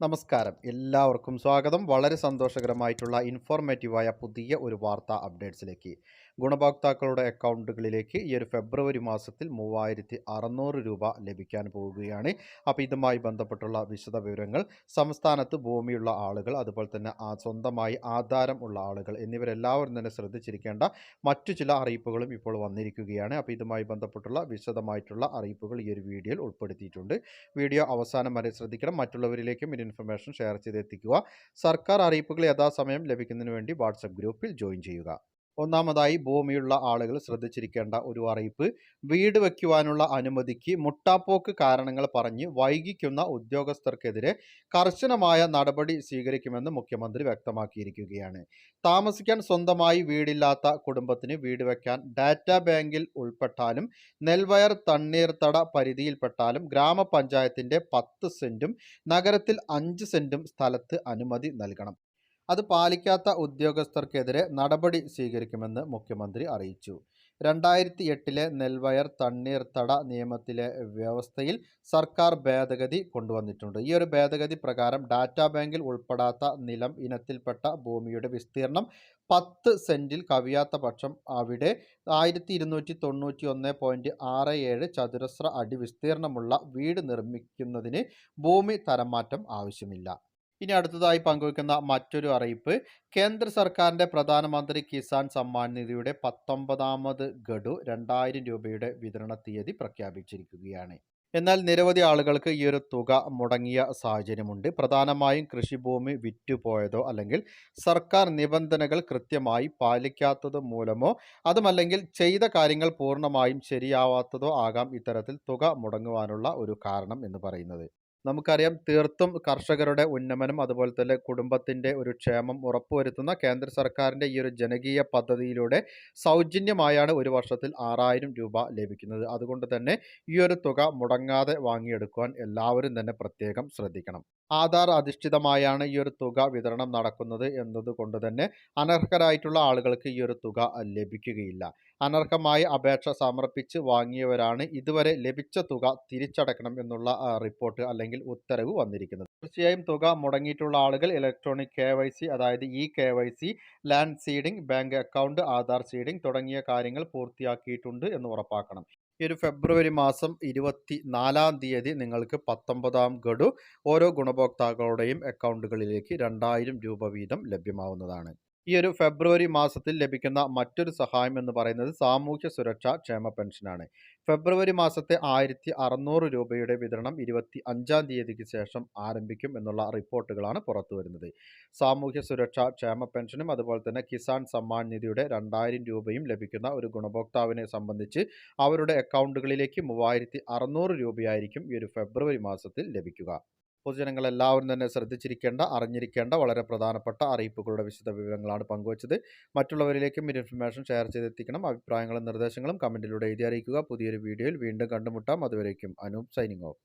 നമസ്കാരം. എല്ലാവർക്കും സ്വാഗതം. വളരെ സന്തോഷകരമായിട്ടുള്ള ഇൻഫോർമേറ്റീവായ പുതിയ ഒരു വാർത്താ അപ്ഡേറ്റ്സിലേക്ക് ഗുണഭോക്താക്കളുടെ അക്കൗണ്ടുകളിലേക്ക് ഈ ഒരു ഫെബ്രുവരി മാസത്തിൽ മൂവായിരത്തി അറുന്നൂറ് രൂപ ലഭിക്കാൻ പോവുകയാണ്. അപ്പോൾ ഇതുമായി ബന്ധപ്പെട്ടുള്ള വിശദ വിവരങ്ങൾ സംസ്ഥാനത്ത് ഭൂമിയുള്ള ആളുകൾ അതുപോലെ തന്നെ സ്വന്തമായി ആധാരം ഉള്ള ആളുകൾ എന്നിവരെല്ലാവരും തന്നെ ശ്രദ്ധിച്ചിരിക്കേണ്ട മറ്റു ചില അറിയിപ്പുകളും ഇപ്പോൾ വന്നിരിക്കുകയാണ്. അപ്പോൾ ഇതുമായി ബന്ധപ്പെട്ടുള്ള വിശദമായിട്ടുള്ള അറിയിപ്പുകൾ ഈ ഒരു വീഡിയോയിൽ ഉൾപ്പെടുത്തിയിട്ടുണ്ട്. വീഡിയോ അവസാനം വരെ ശ്രദ്ധിക്കണം. മറ്റുള്ളവരിലേക്കും ഈ ഇൻഫർമേഷൻ ഷെയർ ചെയ്ത് ചെയ്തെത്തിക്കുക. സർക്കാർ അറിയിപ്പുകൾ യഥാസമയം ലഭിക്കുന്നതിന് വേണ്ടി വാട്സപ്പ് ഗ്രൂപ്പിൽ ജോയിൻ ചെയ്യുക. ഒന്നാമതായി ഭൂമിയുള്ള ആളുകൾ ശ്രദ്ധിച്ചിരിക്കേണ്ട ഒരു അറിയിപ്പ്. വീട് വയ്ക്കുവാനുള്ള അനുമതിക്ക് മുട്ടാപ്പോക്ക് കാരണങ്ങൾ പറഞ്ഞ് വൈകിക്കുന്ന ഉദ്യോഗസ്ഥർക്കെതിരെ കർശനമായ നടപടി സ്വീകരിക്കുമെന്ന് മുഖ്യമന്ത്രി വ്യക്തമാക്കിയിരിക്കുകയാണ്. താമസിക്കാൻ സ്വന്തമായി വീടില്ലാത്ത കുടുംബത്തിന് വീട് വയ്ക്കാൻ ഡാറ്റ ബാങ്കിൽ ഉൾപ്പെട്ടാലും നെൽവയർ തണ്ണീർത്തട പരിധിയിൽപ്പെട്ടാലും ഗ്രാമപഞ്ചായത്തിന്റെ പത്ത് സെന്റും നഗരത്തിൽ അഞ്ച് സെന്റും സ്ഥലത്ത് അനുമതി നൽകണം. അത് പാലിക്കാത്ത ഉദ്യോഗസ്ഥർക്കെതിരെ നടപടി സ്വീകരിക്കുമെന്ന് മുഖ്യമന്ത്രി അറിയിച്ചു. രണ്ടായിരത്തി എട്ടിലെ നെൽവയർ തണ്ണീർത്തട നിയമത്തിലെ വ്യവസ്ഥയിൽ സർക്കാർ ഭേദഗതി കൊണ്ടുവന്നിട്ടുണ്ട്. ഈ ഒരു ഭേദഗതി പ്രകാരം ഡാറ്റാ ബാങ്കിൽ ഉൾപ്പെടാത്ത നിലം ഇനത്തിൽപ്പെട്ട ഭൂമിയുടെ വിസ്തീർണം പത്ത് സെന്റിൽ കവിയാത്ത പക്ഷം അവിടെ ആയിരത്തി ഇരുന്നൂറ്റി തൊണ്ണൂറ്റി ഒന്ന് ആറ് ഏഴ് ചതുരശ്ര അടി വിസ്തീർണമുള്ള വീട് നിർമ്മിക്കുന്നതിന് ഭൂമി തരംമാറ്റം ആവശ്യമില്ല. ഇനി അടുത്തതായി പങ്കുവയ്ക്കുന്ന മറ്റൊരു അറിയിപ്പ് കേന്ദ്ര സർക്കാരിന്റെ പ്രധാനമന്ത്രി കിസാൻ സമ്മാൻ നിധിയുടെ പത്തൊമ്പതാമത് ഗഡു രണ്ടായിരം രൂപയുടെ വിതരണ തീയതി പ്രഖ്യാപിച്ചിരിക്കുകയാണ്. എന്നാൽ നിരവധി ആളുകൾക്ക് ഈ ഒരു തുക മുടങ്ങിയ സാഹചര്യമുണ്ട്. പ്രധാനമായും കൃഷിഭൂമി വിറ്റുപോയതോ അല്ലെങ്കിൽ സർക്കാർ നിബന്ധനകൾ കൃത്യമായി പാലിക്കാത്തത് മൂലമോ അതുമല്ലെങ്കിൽ ചെയ്ത കാര്യങ്ങൾ പൂർണമായും ശരിയാവാത്തതോ ആകാം ഇത്തരത്തിൽ തുക മുടങ്ങുവാനുള്ള ഒരു കാരണം എന്ന് പറയുന്നത്. നമുക്കറിയാം തീർത്തും കർഷകരുടെ ഉന്നമനം അതുപോലെ തന്നെ കുടുംബത്തിന്റെ ഒരു ക്ഷേമം ഉറപ്പുവരുത്തുന്ന കേന്ദ്ര സർക്കാരിന്റെ ഈ ഒരു ജനകീയ പദ്ധതിയിലൂടെ സൗജന്യമായാണ് ഒരു വർഷത്തിൽ ആറായിരം രൂപ ലഭിക്കുന്നത്. അതുകൊണ്ട് തന്നെ ഈ ഒരു തുക മുടങ്ങാതെ വാങ്ങിയെടുക്കുവാൻ എല്ലാവരും തന്നെ പ്രത്യേകം ശ്രദ്ധിക്കണം. ആധാർ അധിഷ്ഠിതമായാണ് ഈ ഒരു തുക വിതരണം നടക്കുന്നത് എന്നതുകൊണ്ട് തന്നെ അനർഹരായിട്ടുള്ള ആളുകൾക്ക് ഈ ഒരു തുക ലഭിക്കുകയില്ല. അനർഹമായി അപേക്ഷ സമർപ്പിച്ച് വാങ്ങിയവരാണ് ഇതുവരെ ലഭിച്ച തുക തിരിച്ചടക്കണം എന്നുള്ള റിപ്പോർട്ട് അല്ലെങ്കിൽ ഉത്തരവ് വന്നിരിക്കുന്നത്. തീർച്ചയായും തുക മുടങ്ങിയിട്ടുള്ള ആളുകൾ ഇലക്ട്രോണിക് കെ അതായത് E K land seeding bank account Aadhaar seeding തുടങ്ങിയ കാര്യങ്ങൾ പൂർത്തിയാക്കിയിട്ടുണ്ട് എന്ന് ഉറപ്പാക്കണം. ഈ ഒരു ഫെബ്രുവരി മാസം ഇരുപത്തി നാലാം തീയതി നിങ്ങൾക്ക് പത്തൊമ്പതാം ഗഡു ഓരോ ഗുണഭോക്താക്കളുടെയും അക്കൗണ്ടുകളിലേക്ക് രണ്ടായിരം രൂപ വീതം ലഭ്യമാവുന്നതാണ്. ഈ ഒരു ഫെബ്രുവരി മാസത്തിൽ ലഭിക്കുന്ന മറ്റൊരു സഹായം എന്ന് പറയുന്നത് സാമൂഹ്യ സുരക്ഷാ ക്ഷേമ പെൻഷനാണ്. ഫെബ്രുവരി മാസത്തെ ആയിരത്തി അറുന്നൂറ് രൂപയുടെ വിതരണം ഇരുപത്തി അഞ്ചാം തീയതിക്ക് ശേഷം ആരംഭിക്കും എന്നുള്ള റിപ്പോർട്ടുകളാണ് പുറത്തു വരുന്നത്. സാമൂഹ്യ സുരക്ഷാ ക്ഷേമ പെൻഷനും അതുപോലെ തന്നെ കിസാൻ സമ്മാൻ നിധിയുടെ രണ്ടായിരം രൂപയും ലഭിക്കുന്ന ഒരു ഗുണഭോക്താവിനെ സംബന്ധിച്ച് അവരുടെ അക്കൗണ്ടുകളിലേക്ക് മൂവായിരത്തി രൂപയായിരിക്കും ഈ ഒരു ഫെബ്രുവരി മാസത്തിൽ ലഭിക്കുക. പൊതുജനങ്ങൾ എല്ലാവരും തന്നെ ശ്രദ്ധിച്ചിരിക്കേണ്ട അറിഞ്ഞിരിക്കേണ്ട വളരെ പ്രധാനപ്പെട്ട അറിയിപ്പുകളുടെ വിശദ വിവരങ്ങളാണ് പങ്കുവച്ചത്. മറ്റുള്ളവരിലേക്കും ഈ ഇൻഫർമേഷൻ ഷെയർ ചെയ്തെത്തിക്കണം. അഭിപ്രായങ്ങളും നിർദ്ദേശങ്ങളും കമന്റിലൂടെ എഴുതി അറിയിക്കുക. പുതിയൊരു വീഡിയോയിൽ വീണ്ടും കണ്ടുമുട്ടാം. അതുവരേക്കും അനൂപ് സൈനിങ് ഓഫ്.